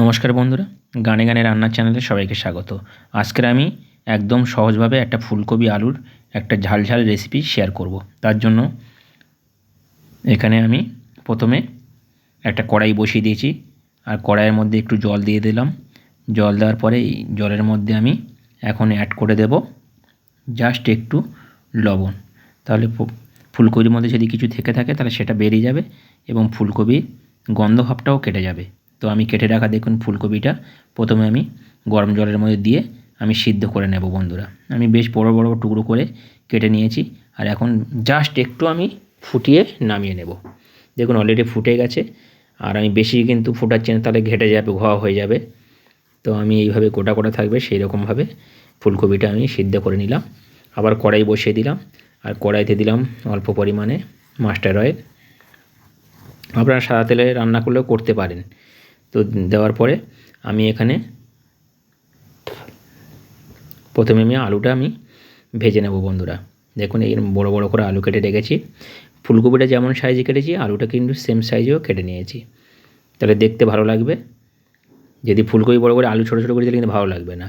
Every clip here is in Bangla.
নমস্কার বন্ধুরা, গানে গানে রান্নার চ্যানেলে সবাইকে স্বাগত। আজকের আমি একদম সহজভাবে একটা ফুলকপি আলুর একটা ঝাল ঝাল রেসিপি শেয়ার করব। তার জন্য এখানে আমি প্রথমে একটা কড়াই বসিয়ে দিয়েছি। আর কড়াইয়ের মধ্যে একটু জল দিয়ে দিলাম। জল দেওয়ার পরে এই জলের মধ্যে আমি এখন অ্যাড করে দেব জাস্ট একটু লবণ। তাহলে ফুলকপির মধ্যে যদি কিছু থেকে থাকে তাহলে সেটা বেরিয়ে যাবে এবং ফুলকপির গন্ধ ভাবটাও কেটে যাবে। তো আমি কেটে রাখা দেখুন ফুলকপিটা। প্রথমে আমি গরম জলের মধ্যে দিয়ে আমি সিদ্ধ করে নেব বন্ধুরা। আমি বেশ বড় বড় টুকরো করে কেটে নিয়েছি। আর এখন জাস্ট একটু আমি ফুটিয়ে নামিয়ে নেব। দেখুন অলরেডি ফুটে গেছে। আর আমি বেশি কিন্তু ফোটাচ্ছি না, তাহলে ঘেটে যাবে, ঘোয়া হয়ে যাবে। তো আমি এইভাবে গোটা গোটা থাকবে সেই রকমভাবে ফুলকপিটা আমি সিদ্ধ করে নিলাম। আবার কড়াই বসিয়ে দিলাম। আর কড়াইতে দিলাম অল্প পরিমাণে মাস্টার অয়েল। আপনারা সাদা তেলে রান্না করলেও করতে পারেন। তো দেওয়ার পরে আমি এখানে প্রথমে আমি আলুটা আমি ভেজে নেব বন্ধুরা। দেখুন এই বড় বড় করে আলু কেটে রেখেছি। ফুলকপিটা যেমন সাইজে কেটেছি, আলুটা কিন্তু সেম সাইজেও কেটে নিয়েছি। তাহলে দেখতে ভালো লাগবে। যদি ফুলকপি বড় করে আলু ছোটো ছোটো করে দিলে কিন্তু ভালো লাগবে না।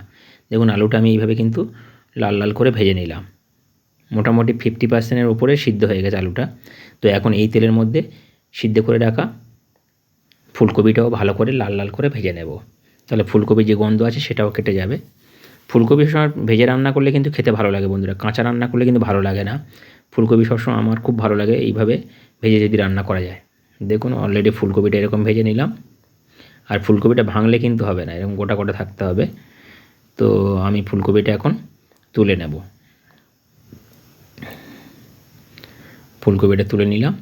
দেখুন আলুটা আমি এইভাবে কিন্তু লাল লাল করে ভেজে নিলাম। মোটামুটি ফিফটি পার্সেন্টের উপরে সিদ্ধ হয়ে গেছে আলুটা। তো এখন এই তেলের মধ্যে সিদ্ধ করে রাখা ফুলকপিটাও ভালো করে লাল লাল করে ভেজে নেব। তাহলে ফুলকপির যে গন্ধ আছে সেটাও কেটে যাবে। ফুলকপি সময় ভেজে রান্না করলে কিন্তু খেতে ভালো লাগে বন্ধুরা। কাঁচা রান্না করলে কিন্তু ভালো লাগে না। ফুলকপি সবসময় আমার খুব ভালো লাগে এইভাবে ভেজে যদি রান্না করা যায়। দেখুন অলরেডি ফুলকপিটা এরকম ভেজে নিলাম। আর ফুলকপিটা ভাঙলে কিন্তু হবে না, এরকম গোটা গোটা থাকতে হবে। তো আমি ফুলকপিটা এখন তুলে নেব। ফুলকপিটা তুলে নিলাম।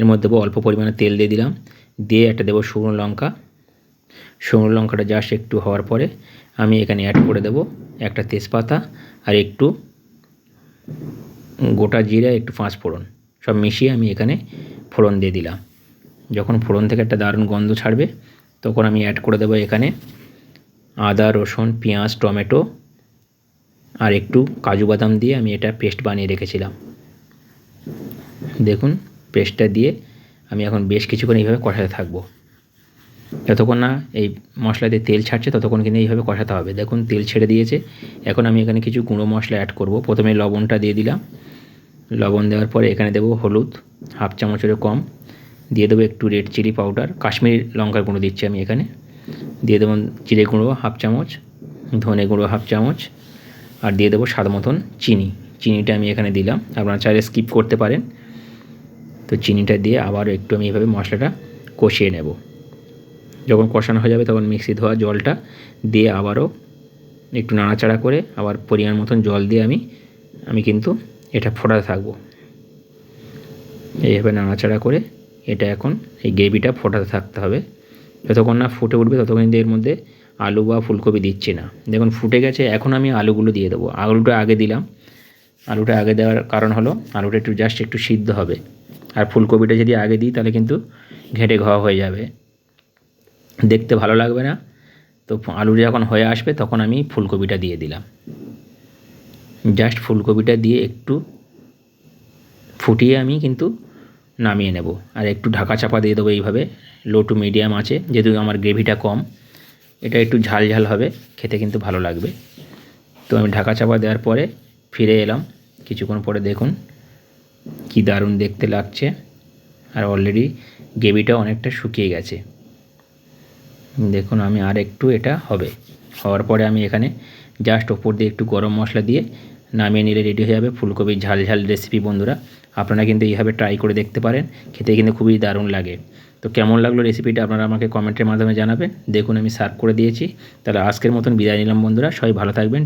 এর মধ্যে দেবো অল্প পরিমাণে তেল দিয়ে দিলাম। দিয়ে একটা দেবো শুকনো লঙ্কা। শুকনো লঙ্কাটা জাস্ট একটু হওয়ার পরে আমি এখানে অ্যাড করে দেবো একটা তেজপাতা আর একটু গোটা জিরা, একটু পাঁচ ফোড়ন। সব মিশিয়ে আমি এখানে ফোড়ন দিয়ে দিলাম। যখন ফোড়ন থেকে একটা দারুণ গন্ধ ছাড়বে, তখন আমি অ্যাড করে দেবো এখানে আদা, রসুন, পেঁয়াজ, টমেটো আর একটু কাজু বাদাম দিয়ে আমি এটা পেস্ট বানিয়ে রেখেছিলাম। দেখুন পেস্টটা দিয়ে আমি এখন বেশ কিছুক্ষণ এইভাবে কষাতে থাকব। যতক্ষণ না এই মশলাতে তেল ছাড়ছে ততক্ষণ কিন্তু এইভাবে কষাতে হবে। দেখুন, তেল ছেড়ে দিয়েছে। এখন আমি এখানে কিছু গুঁড়ো মশলা অ্যাড করব। প্রথমে লবণটা দিয়ে দিলাম। লবণ দেওয়ার পরে এখানে দেবো হলুদ, হাফ চামচেরও কম। দিয়ে দেবো একটু রেড চিলি পাউডার কাশ্মীরি লঙ্কার গুঁড়ো দিচ্ছি আমি এখানে। দিয়ে দেবো জিরে গুঁড়ো হাফ চামচ, ধনে গুঁড়ো হাফ চামচ আর দিয়ে দেবো স্বাদ মতন চিনি। চিনিটা আমি এখানে দিলাম। আপনারা চাইলে স্কিপ করতে পারেন। তো চিনিটা দিয়ে আবার একটু আমি এইভাবে মশলাটা কষিয়ে নেব। যখন কষানো হয়ে যাবে তখন মিক্সি ধোয়া জলটা দিয়ে আবারও একটু নাড়াচাড়া করে আবার পরিমাণ মতন জল দিয়ে আমি আমি কিন্তু এটা ফোটাতে থাকব। এইভাবে নাড়াচাড়া করে এটা এখন এই গ্রেভিটা ফোটাতে থাকতে হবে। যতক্ষণ না ফুটে উঠবে ততক্ষণ এর মধ্যে আলু বা ফুলকপি দিচ্ছি না। দেখুন ফুটে গেছে, এখন আমি আলুগুলো দিয়ে দেবো। আলুটা আগে দিলাম। আলুটা আগে দেওয়ার কারণ হলো, আলুটা একটু জাস্ট একটু সিদ্ধ হবে। আর ফুলকপিটা যদি আগে দিই, তাহলে কিন্তু ঘেঁটে ঘোয়া হয়ে যাবে। দেখতে ভালো লাগবে না। তো আলু যখন হয়ে আসবে, তখন আমি ফুলকপিটা দিয়ে দিলাম। জাস্ট ফুলকপিটা দিয়ে একটু ফুটিয়ে আমি কিন্তু নামিয়ে নেব। আর একটু ঢাকা চাপা দিয়ে দেবো এইভাবে। লো টু মিডিয়াম আছে, যেহেতু আমার গ্রেভিটা কম। এটা একটু ঝাল ঝাল হবে, খেতে কিন্তু ভালো লাগবে। তো আমি ঢাকা চাপা দেওয়ার পরে ফিরে এলাম। কিছুক্ষণ পরে দেখুন কি দারুণ দেখতে লাগছে। আর অলরেডি গ্রেভিটা অনেকটা শুকিয়ে গেছে। দেখুন আমি আর একটু এটা হবে। হওয়ার পরে আমি এখানে জাস্ট ওপর দিয়ে একটু গরম মশলা দিয়ে নামিয়ে নিলে রেডি হয়ে যাবে। ফুলকপির ঝাল ঝাল রেসিপি বন্ধুরা, আপনারা কিন্তু এইভাবে ট্রাই করে দেখতে পারেন। খেতে কিন্তু খুবই দারুণ লাগে। তো কেমন লাগল রেসিপিটা আপনারা আমাকে কমেন্টের মাধ্যমে জানাবেন। দেখুন আমি সার্ভ করে দিয়েছি। তাহলে আজকের মতন বিদায় নিলাম বন্ধুরা। সবাই ভালো থাকবেন।